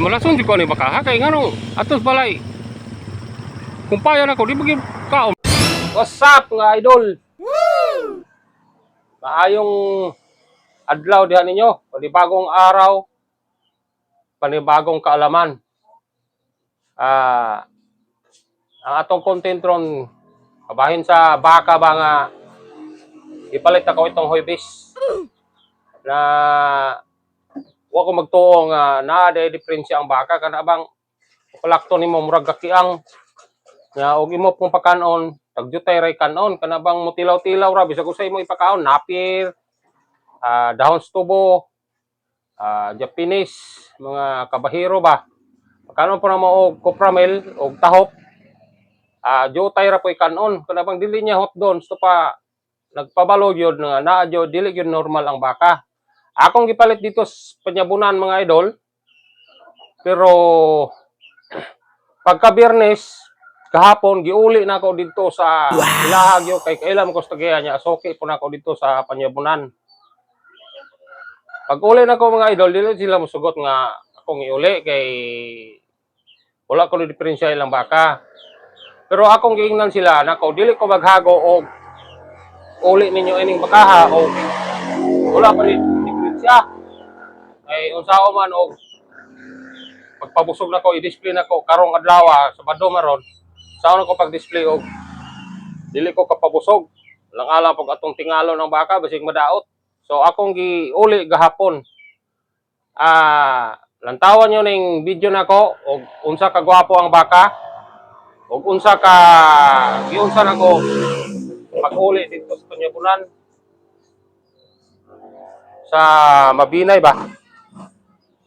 Malason di ko ni bakaha kay ngano atos balay. Kumpayan ako di bagi kaon. What's up nga idol? Woo! Maayong adlaw diha ninyo, panibagong araw, panibagong kaalaman. Ah, ang atong content ron kabahin sa baka ba nga ipalit ako itong hoybis na wa ko magtuo nga naa day diferensya ang baka. Kana bang palakto nimo murag kakiang nga og imo pong pakanon tagjutay ray kanon. Kana bang mutilaw-tilaw ra bisag usay mo ipakaon napir ah dahon stubo ah Japanese mga kabahiro ba. Kanon po na mo og kopramel og tahop. Ah jutay ra po kanon kana bang dili niya hot doon so pa nagpabalo yun nga naa dili yun normal ang baka akong gipalit dito sa panyabunan mga idol. Pero pagka biyernes kahapon giuli na ako dito sa ilahag yo kay kailan ko sa niya asoki po na ako dito sa panyabunan. Pag uli na ko mga idol dili sila musugot nga akong iuli kay wala ko diferensya ilang baka. Pero akong giingnan sila nako dili ko maghago og uli ninyo ining bakaha o wala pa ni diferensya ay unsao man og pagpabusog na ko i-display na ko karong adlaw sa Bado maron. Sao na ko pag-display og dili ko kapabusog. Lang alam pag atong tingalo ng baka basig madaot. So akong giuli gahapon. Ah lantawan nyo ning video nako og unsa ka gwapo ang baka og unsa ka giunsa nako pag-uli dito sa Panyabunan sa Mabinay ba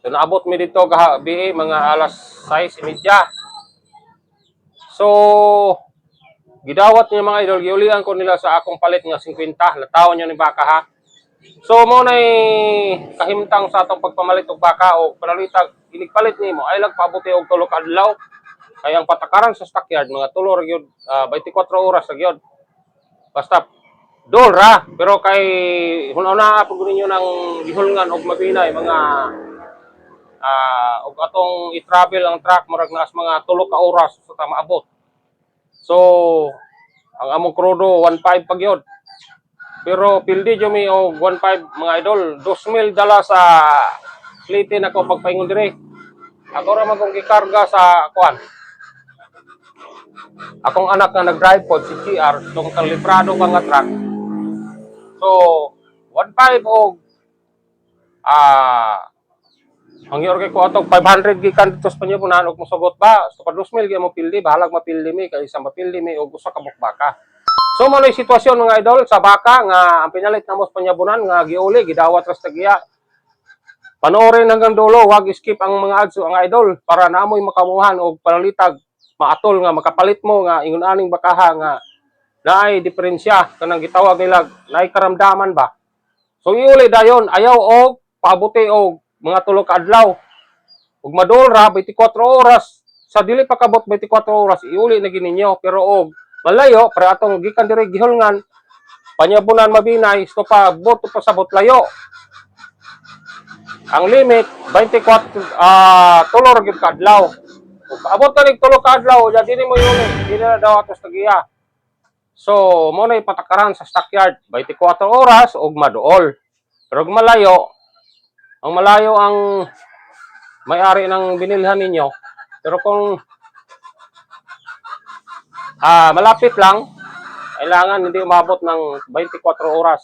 So naabot mi dito gabi mga alas 6:30. So gidawat niya mga idol, giulian ko nila sa akong palit nga 50. Latawan niyo ni baka ha. So mo nay kahimtang sa atong pagpamalit og baka o panalitag iligpalit nimo ay lang pabuti og tulo ka adlaw. Kaya ang patakaran sa stockyard mga tulo ra gyud ah, 24 oras ra gyud. Basta dol ra pero kay hunana pag ninyo ng gihulngan og mabinay mga ah og atong i-travel ang truck murag nas mga tulo ka oras sa ta maabot. So ang among krudo 15 pag yun. Pero pildi jo mi og 15 mga idol, 2,000 dala sa Flitin ako pagpaingon dire. Ako ra man kong gikarga sa kuan. Akong anak nga nag-drive pod si GR, tong kalibrado ka nga truck. So 15 og ah ang yorke ko atong 500 gikan dito sa panyabunan og mosugot ba. So pa 2,000 gyud mo pildi bahalag mapildi mi kay isang mapildi mi og usa ka baka so mo sitwasyon mga idol sa baka nga ang pinalit na mo sa panyabunan nga giuli gidawat ra tagiya panoorin hanggang dulo wag skip ang mga ads ang idol para naamoy makamuhan og panalitag maatol nga makapalit mo nga ingon aning bakaha nga naay diferensya kanang gitawag nila naay karamdaman ba so iuli dayon ayaw og pabuti og mga tulo ka adlaw. Ug madol ra 24 oras sa dili pa kabot 24 oras iuli na gininyo pero og malayo para atong gikan dire gihulngan panyabunan mabinay sto pa boto pa sabot layo. Ang limit 24 ah tulo ra gyud ka adlaw. Ug abot ka ning tulo ka adlaw ya dili mo iuli dili na daw atos tagiya. So, mo na ipatakaran sa stockyard 24 oras og maduol. Pero ug malayo, ang malayo ang may-ari ng binilhan ninyo. Pero kung ah malapit lang, kailangan hindi umabot ng 24 oras.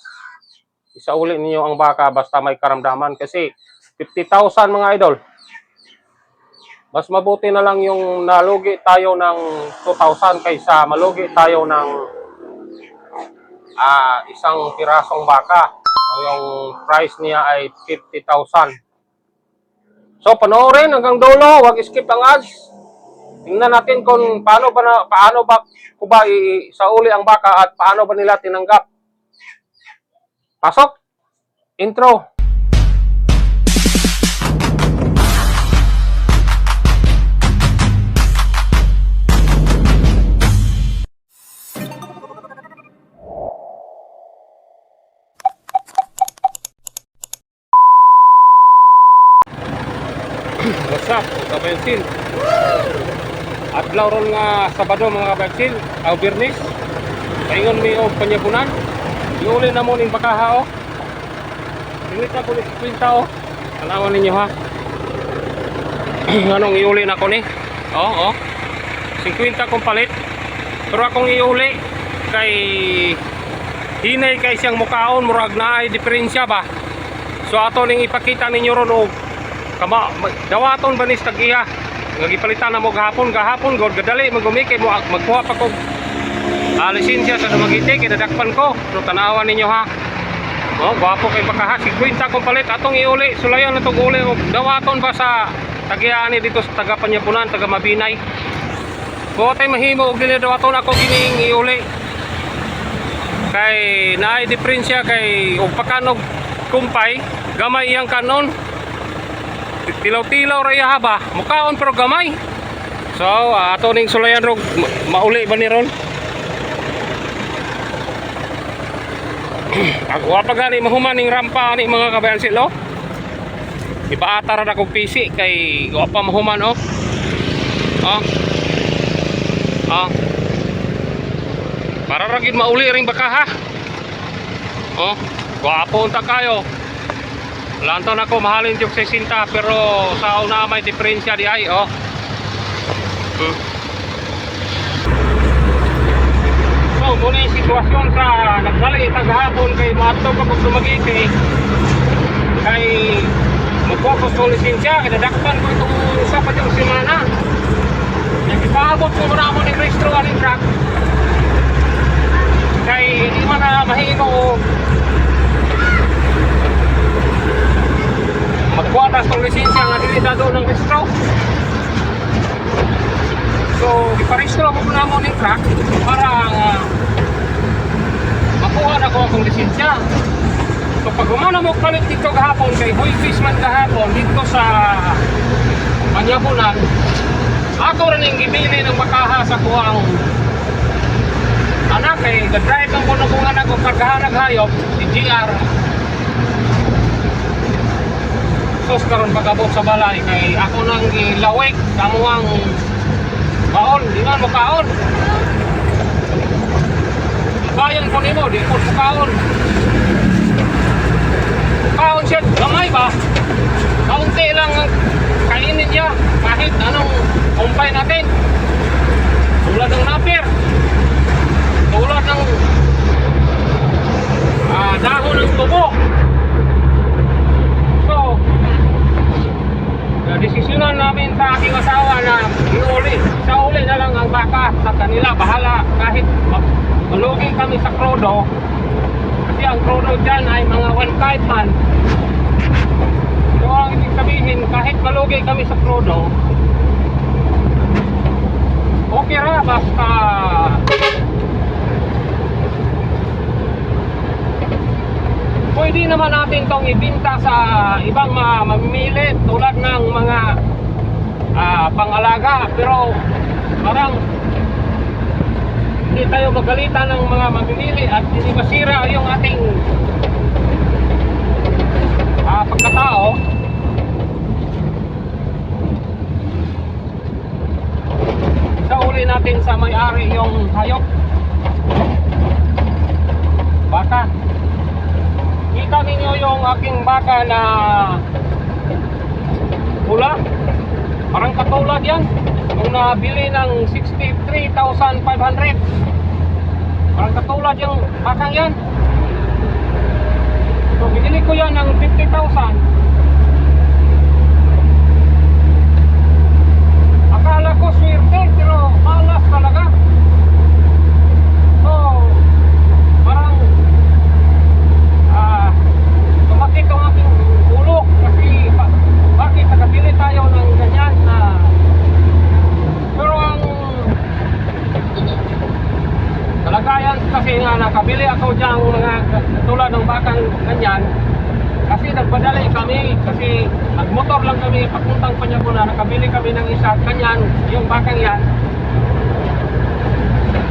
Isauli ninyo ang baka basta may karamdaman kasi 50,000 mga idol. Mas mabuti na lang yung nalugi tayo ng 2,000 kaysa malugi tayo ng ah isang pirasong baka. Yung price niya ay 50,000. So panoorin hanggang dulo, wag skip ang ads. Tingnan natin kung paano ba na, paano ba ko ba i- sauli ang baka at paano ba nila tinanggap. Pasok. Intro. Mga kabayansin? Adlaw ron nga Sabado mga kabayansin, aw Birnis. Paingon mi og panyabunan. Iuli na mo ning bakaha oh. Tingit na ko ni kwinta oh. Tanawan ninyo ha. Anong iuli na ko ni? Oh, oh. 50 kong palit. Pero akong iuli kay hinay kay siyang mukaon murag na ay diferensya ba. So ato ning ipakita ninyo ron og kama dawaton ba ni tagiya nga gipalitan na mo gahapon gahapon god gadali magumi kay mo magkuha pa ko. Ah, lisensya sa Dumaguete kay nadakpan ko. Pero tanawan ninyo ha? Oh gwapo kay baka ha 50 kong palit. Atong iuli sulayan na uli. Og dawaton ba sa tagiya ni dito sa taga Panyabunan taga Mabinay Buo tay mahimo og dili dawaton ako gining iuli. Kay naay diferensya kay og pakanog kumpay gamay iyang kanon tilaw-tilaw ra iya ba mukaon pero gamay so ato ning sulayan rog ma- mauli ba ni ron Ako pa gani mahuman ning rampa ni mga kabayan silo. Ipaatara na kong PC kay wa pa mahuman oh. Oh. Oh. Para ra gid mauli ring baka ha. Oh, gwapo unta kayo. Lanto na ko mahalin yung 60 pero sa una may diferensya di ay oh. Hmm. So, muna yung sitwasyon sa nagdali taghapon kay Mato kapag dumagiti kay magfocus ko lisensya kay nadakpan ko itong isa pa yung simana nagpaabot ko muna ako ng registro aling truck kay hindi man na mahino magkuha sa lisensya nga dili na doon ng registro So, iparehistro ko muna mo ng truck para uh, makuha na ko akong lisensya. So, pag umana mo palit dito kahapon kay Boy Fishman kahapon dito sa Panyabunan, ako rin yung gibili ng makaha sa kuwang anak eh, the-drive ang kuno kong anak ko kargahan naghayop, si GR. Sus karon pagabot sa balay kay ako nang gilawik sa muang Kaon, di man mo kaon. Bayan ko nimo, di ko kaon. Kaon siya, gamay ba? Kaunti lang ang kainin niya kahit anong umpay natin. Tulad ng napir. Tulad ng ah, dahon ng tubo. So, na desisyonan namin sa aking asawa na iuli, sa uli na lang ang baka sa kanila, bahala. Kahit ma- malugi kami sa krodo kasi ang krodo dyan ay mga 1.5 man. So ang ibig sabihin kahit malugi kami sa krodo okay ra basta pwede naman natin tong ibinta sa ibang mga mamimili tulad ng mga ah, pangalaga. Pero parang hindi tayo magalitan ng mga mamimili at hindi masira yung ating ah, pagkatao. Sa uli natin sa may-ari yung hayop. Baka Kita ninyo yung aking baka na pula. Parang katulad yan. Kung nabili ng 63,500. Parang katulad yung bakang yan. So, binili ko yan ng 50,000. Akala ko swerte, pero malas talaga. So, parang ah, tumakit ang aking ulo kasi ba- bakit nakabili tayo ng ganyan na pero ang kalagayan kasi nga nakabili ako dyan mga tulad ng bakang ganyan. Kasi nagpadali kami kasi nagmotor lang kami papuntang Panyabunan nakabili kami ng isa kanyan yung bakang yan.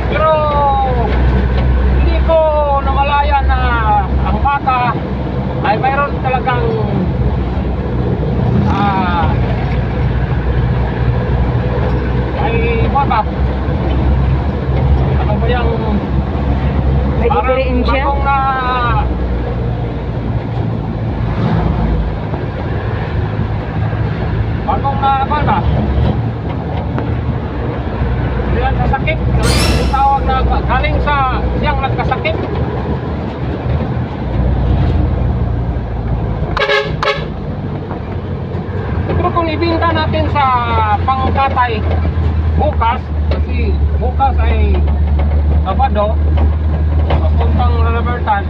Pero hindi ko namalayan na ang baka ay mayroon talagang uh, ay bata ano ba yung may bibiriin siya? bagong na bagong na bata hindi lang sasakit tawag na galing sa siyang nagkasakit. Ibinta natin sa pangkatay bukas kasi bukas ay Sabado papuntang Robertan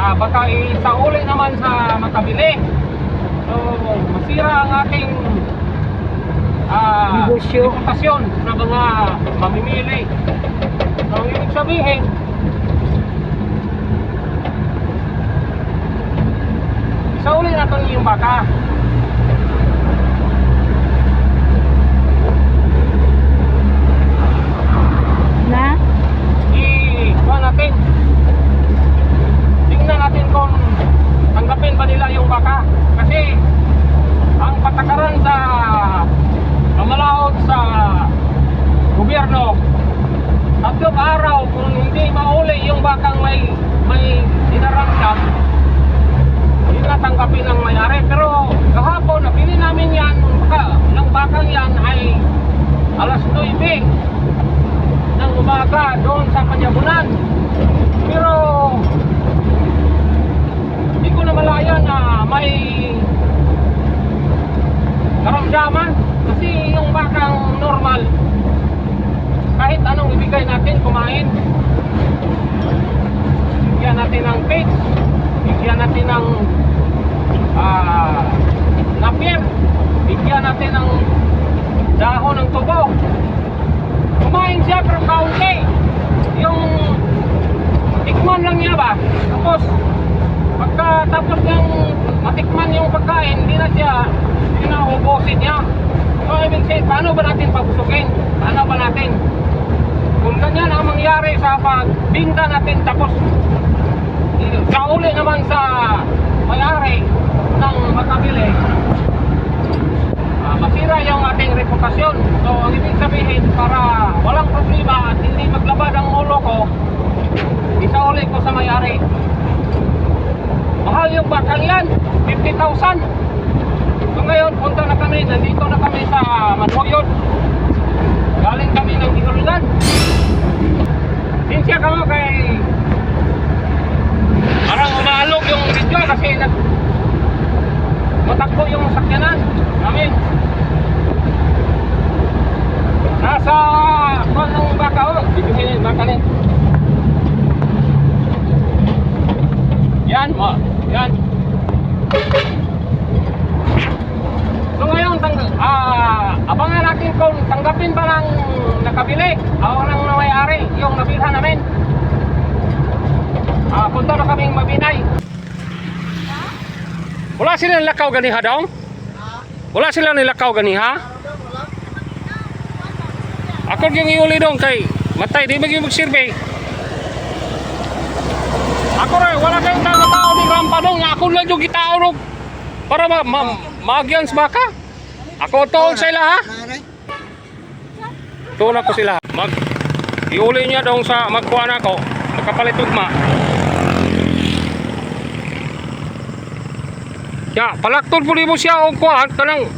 ah, baka isauli naman sa makabili. So masira ang ating ah, reputasyon sa mga mamimili. So ibig sabihin isauli natin yung baka Na? i-kuha natin. Tingnan natin kung tanggapin ba nila yung baka. Kasi ang patakaran sa pamalaot sa gobyerno tatlong araw kung hindi mauli yung bakang may may dinarangkap hindi na tanggapin ng mayari pero kahapon napili namin yan baka, ng bakang yan ay alas 9 ng umaga doon sa Panyabunan. Pero hindi ko na malaya na may karamdaman kasi yung bakang normal kahit anong ibigay natin kumain bigyan page bigyan natin ng ah napier bigyan natin ng dahon ng tubo. Kumain siya pero kaunti yung tikman lang niya ba? Tapos pagka tapos niyang matikman yung pagkain hindi na siya hindi na niya. So ibig sabihin paano ba natin pabusugin paano ba natin? Kung ganyan ang mangyari sa pagbinta natin tapos kauli naman sa may-ari ng makabili Ah, masira yung ating reputasyon. So, ang ibig sabihin, para walang problema at hindi maglabad ang ulo ko, isauli ko sa may-ari. Mahal yung yan, 50,000. So ngayon, punta na kami, nandito na kami sa Manhoyod. Galing kami ng Inulinan. Sinsya ka kay... Parang umaalog yung video kasi nag... Matakbo yung sakyanan namin. Nasa kung ng baka oh, bibigyan yung baka niya. Yan, mo. Yan. So ngayon, tang ah, abangan natin kung tanggapin ba ng nakabili o ng may-ari yung nabilhan namin. Ah, punta na kaming mabinay. Wala silang lakaw ganiha daw? Wala silang nilakaw ganiha? Ako yung iuli dong kay matay di maging mag-survey. Ako rin, wala kayong tao ni rampa dong nga ako lang yung gitao dong para ma, ma maagyan sa baka. Ako tool sa ila ha. Tuon ako sila. Mag iuli niya dong sa magkuha na ako. Nakapalit ugma. Ya, palaktol po mo siya og kuha kanang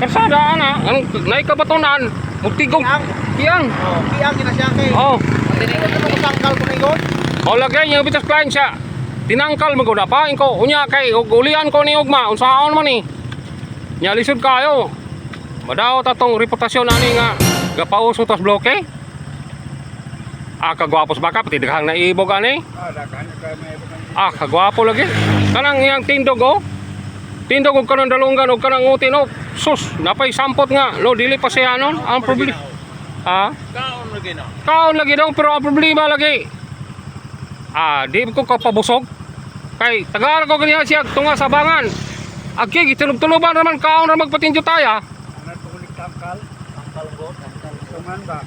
Kasada ana, ang naikabatonan, mutigong kiyang. Oh, kiyang gina siya kay. Oh, ko mo sangkal ko nigon. o lagay niya bitas client siya. Tinangkal mo na pa ko unya kay ug ulian ko ni ugma unsaon man ni. Nya lisod kayo. Madaw tatong reputasyon ani nga gapauso tas bloke. Ah, kagwapos baka pati daghang naibog ani. Ah, kagwapo lagi. Kanang iyang tindog oh. Tindog og kanang dalunggan og kanang utin oh. Sus, napay sampot nga. Lo dili pa siya anon. Ang problema. Ah, Kaon lagi na. kaon lagi daw pero ang problema lagi. Ah, di ko kapabusog. Kay tagaan ko kaniya siya tunga sa bangan. Agi gitulog-tuloban naman kaon ra magpatinjo taya. Ana tulik tangkal. Tangkal go, tangkal. Tungan ba?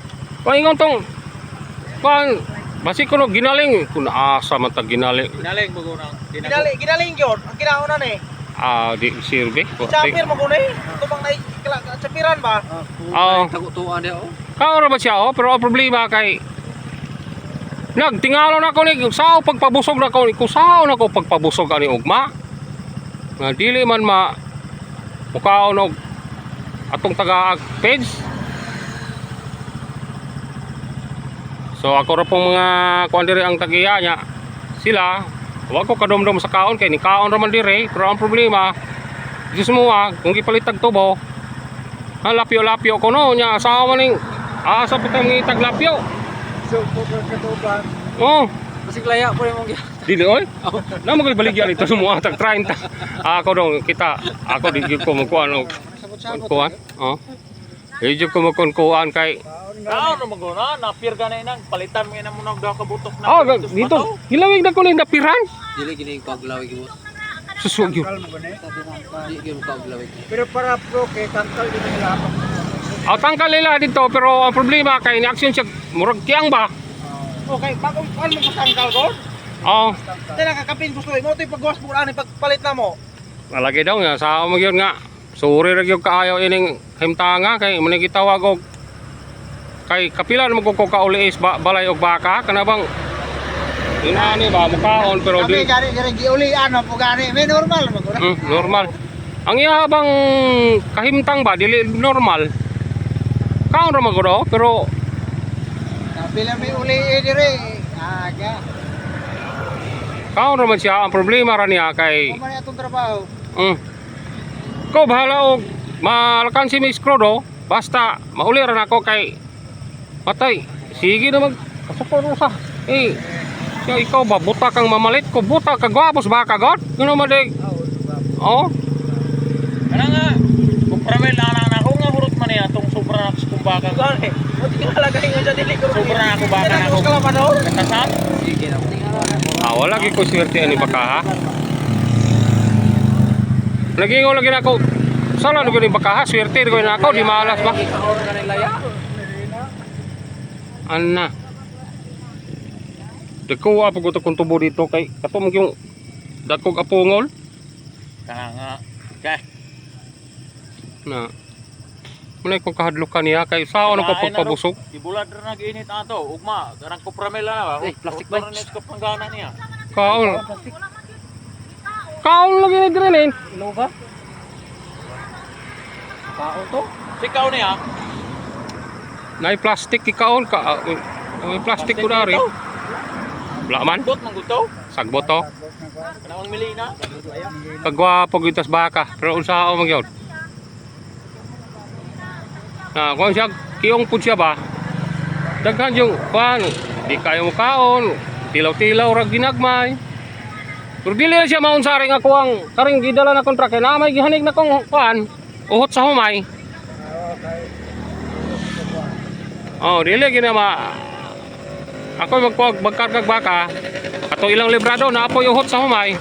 Paingon tong pan basi kuno ginaling kun asa man ta ginaling. Ginaling mo. Ginaling, ginaling gyud. Ang kinauna ni. Ah, di sirbe. Chapir mo guna eh. Tubang na chapiran ba? Ah, Tagutuan dia oh. kaon ra ba siya oh, pero ang problema kay Nagtingalo na ko ni sao pagpabusog na ko ni kusaw na ko pagpabusog ani ugma. Nga dili man ma mukaon og atong taga page. So ako ra pong mga kuan diri ang tagiya nya. Sila wag ko kadomdom sa kaon kay ni kaon ra man diri pero ang problema Diyos mo ah, kung gipalitag tubo, ha, lapyo-lapyo ko no, nya asawa ning asa po tayo ngitag lapyo. So, katuban, Oh, Masig laya po yung mga dili oy. Na mo baligyan ito semua tag 30. Ako dong kita, ako di ko mo kuan og kuan. Oh. Di gyud ko mo kuan kuan kay Kao na maguna, napir ka na inang, palitan mo ina mo nang daw kabutok na. Oh, dito. Gilawig na ko lang napiran. Dili gini paglawig mo. Yun. Dili gini yung paglawig. Pero para pro, kay tangkal din nila. Oh, tangkal nila dito pero ang problema kay ni action siya murag kiyang ba. Okay, bagong kuan mo tangkal ko. Oh, Tena kakapin gusto mo, ito paggawas mo ani pagpalit na mo. malagi daw nga sa mo gyud nga. Suri ra gyud kaayo ining himtanga kay muni gitawag og kay kapila na mo ko kauliis ba, balay og baka kana bang inani ba mukaon pero di gani gani giulian mo po gani, may normal mo guna. Mm, normal. Ang iya bang kahimtang ba dili normal. Kaon ra maguro pero Kapila may uli eh, dire. Aga. kaon ra man siya ang problema ra niya kay Ano man atong trabaho? Mm. Ko bahala og malakan si Miss Crodo basta mauli ra nako kay patay. Sige na mag kasukor sa. Eh, siya ikaw ba buta kang mamalit ko buta ka gwapos ba ka god? Kuno man day. Oh, Ano nga? Kupramel na na ako nga hurot man niya tong sobra na sa kumbaga. Gani. Mo tingalagay nga sa dili ko. Sobra na ako baka na ako. Kasam? Sige na. ah, wala ko swerte ani baka ha. Nagingon lagi na ako. Sala na gyud ni baka ha, swerte ko na ako di malas ba. Na. Anna. Dako apa ko to kung tubo dito kay katong yung dakog apungol Kana nga. Kay. na Muna kung kahadlukan niya kay sao ano ko na pagpabusog. Ibulad ra nag-init ato. Ugma, garang kupramel na ba? Eh, plastic ba? Ka panggana niya. Kaon. Kaon lagi na dire nin. Ilo ba? Kao to? Sikaw niya. Nay plastic ikaon ka. ah, May plastic ko dari. Wala man. Bot man guto. Sagbot to. Kanang milina. Kagwapo gyud tas baka. Pero unsa ako magyod. Na kung siya kiyong pud siya ba. Daghan yung kuan. Di kayo mo kaon. Tilaw-tilaw ra ginagmay. Pero dili na siya maunsaring ako ang karing gidala na kontrake na may gihanig na kong kuan. Uhot sa humay. Oh, dili gina ma Ako magpag magkargag baka. Ato ilang librado na apoy uhot sa humay.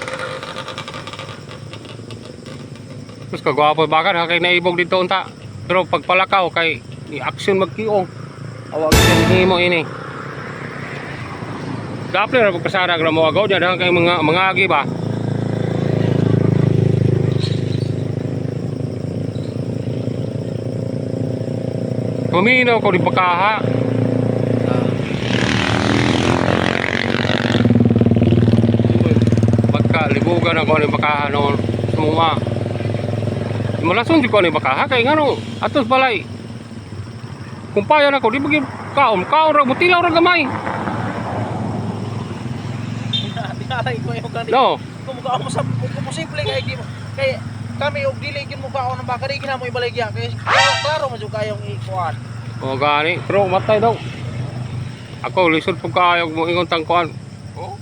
Tapos kagwapo baka na kay naibog dito unta. Pero pagpalakaw kay ni action magkiong. Awag din mo ini. Dapat na pagkasara gra mo agaw diyan kay mga mga agi ba. Kuminaw ko di pagkaha. Pagka libugan ako ni bakaha noon. Semua. Malason di ko ni bakaha kay ngano atos balay. Kumpayan ako di bagi kaon kaon ra butilaw ra gamay. Dinalay ko yung kanina. No. Kung mukha mo sa posible kay di mo kay kami og dili gid mo kaon ng baka di gina mo ibaligya kay klaro mo jud kayong ikuan. O gani, pero matay daw. Ako lisod po kayo mo ingon tangkuan. Oh.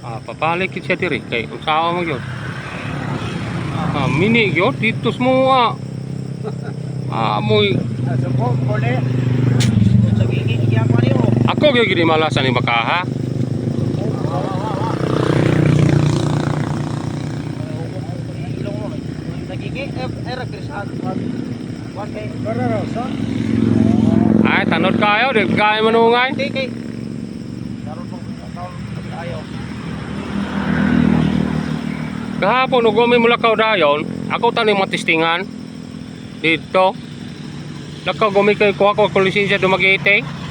Ah, papalik siya diri kay usawa mo gyud. Ah, mini gyud dito mo ah. Amoy Sa mo ko le. Sa gigi iya pa niyo. ako gyud gidi malasan ni bakaha. Ilong mo. Nagigi era krisan. Wan kay Barrosa. Ay tanod kayo di kaya manungay. Kahapon ug may mulakaw dayon, ako tani matistingan dito. Lakaw gumi kay kuha ko kung lisensya dumagite.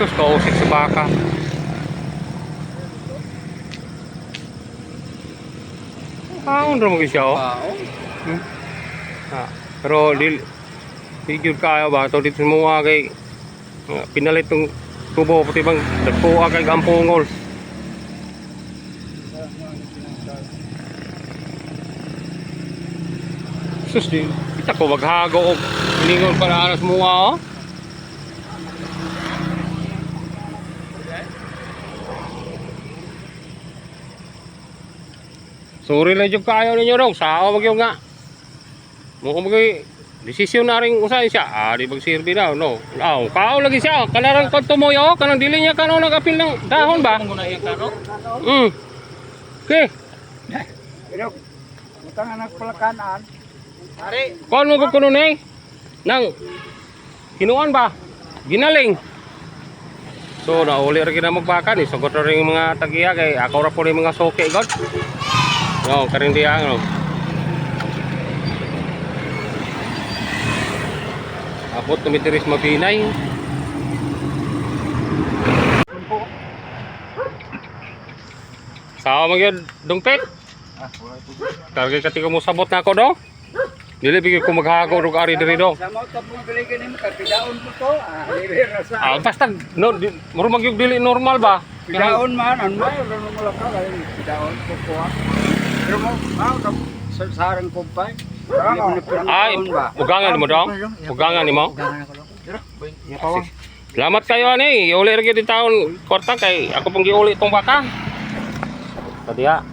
Terus kausik sa baka. Kaon ra mo siya oh. Pao. Ah, pero dil di gyud kayo ba to dito mo kay ah, pinalit tong Kubo pati bang dagkuha kay gampungol. Sus di kita ko maghago og lingon para aras mo oh. Sorry lang yung kayo ninyo dong. Sao mag nga. Mo ko magay desisyon na rin usahay siya. Ah, di magsirbi daw, no. Ah, kao lagi siya. Kanarang kanto mo yo, kanang dili niya kano nagapil ng dahon ba? Kung muna yung kano? Mm. Okay. Pero, butang anak palakanaan. Ari, Kon mo kuno ni nang kinuan ba? Ginaling. So nauli ra gina magbaka ni sugot ra ring mga tagiya kay ako ra po rin mga soke god. No, karing diya no. Abot tumitiris mabinay. Sao magyud dungpet? Target kati ko mo sabot na ako do. Dili bigay ko maghago og ari diri do. Ah, basta no, di, muro magyug dili normal ba? Pidaon man, ano mo lang ka, pidaon ko po. Pero mo, ah, sa sarang kumpay. Ay, ugangan mo dong? Ugangan ni mo? Salamat kayo ani. Iuli ra gyud taon kwarta kay ako pong giuli tong baka. Tadiya.